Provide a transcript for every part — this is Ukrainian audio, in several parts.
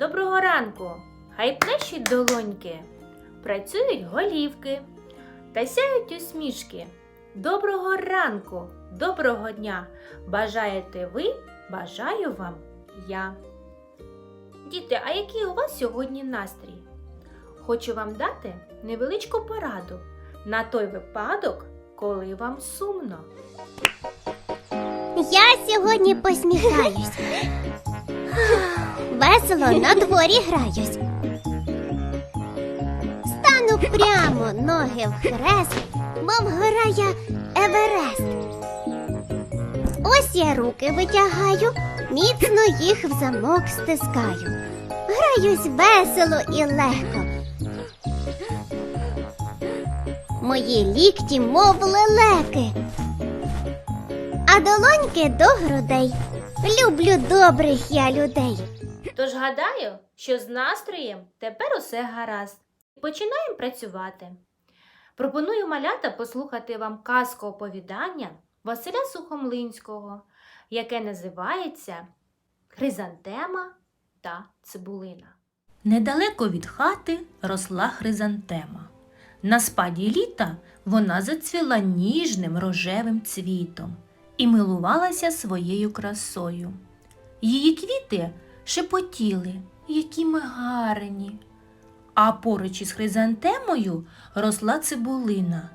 Доброго ранку! Хай плещуть долоньки, працюють голівки та сяють усмішки. Доброго ранку, доброго дня! Бажаєте ви, бажаю вам я. Діти, а який у вас сьогодні настрій? Хочу вам дати невеличку пораду на той випадок, коли вам сумно. Я сьогодні посміхаюсь. Весело на дворі граюсь. Стану прямо, ноги в хрест, мов гора я Еверест. Ось я руки витягаю, міцно їх в замок стискаю. Граюсь весело і легко. Мої лікті, мов лелеки а долоньки до грудей. Люблю добрих я людей. Тож гадаю, що з настроєм тепер усе гаразд. Починаємо працювати. Пропоную малята послухати вам казку оповідання Василя Сухомлинського, яке називається Хризантема та цибулина. Недалеко від хати росла хризантема. На спаді літа вона зацвіла ніжним рожевим цвітом і милувалася своєю красою. Її квіти шепотіли, які ми гарні. А поруч із хризантемою росла цибулина.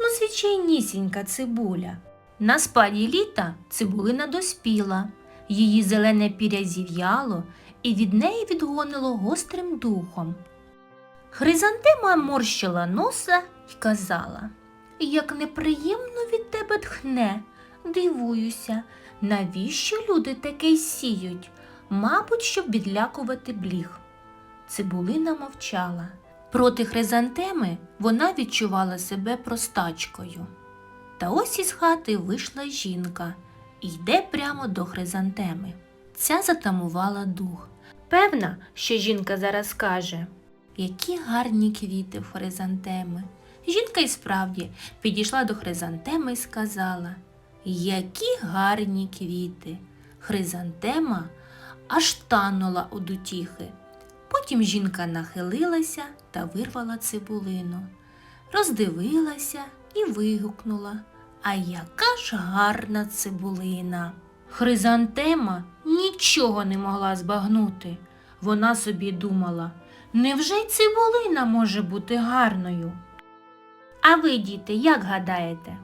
Ну, звичайнісінька цибуля. На спаді літа цибулина доспіла, її зелене піря зів'яло і від неї відгонило гострим духом. Хризантема морщила носа й казала, як неприємно від тебе тхне. Дивуюся, навіщо люди таке сіють? Мабуть, щоб відлякувати бліг. Цибулина мовчала. Проти хризантеми вона відчувала себе простачкою. Та ось із хати вийшла жінка і йде прямо до хризантеми. Ця затамувала дух. Певна, що жінка зараз каже, які гарні квіти в хризантеми. Жінка й справді підійшла до хризантеми і сказала, які гарні квіти. Хризантема аж танула у утіхи. Потім жінка нахилилася та вирвала цибулину, роздивилася і вигукнула. А яка ж гарна цибулина. Хризантема нічого не могла збагнути. Вона собі думала, невже й цибулина може бути гарною? А ви, діти, як гадаєте?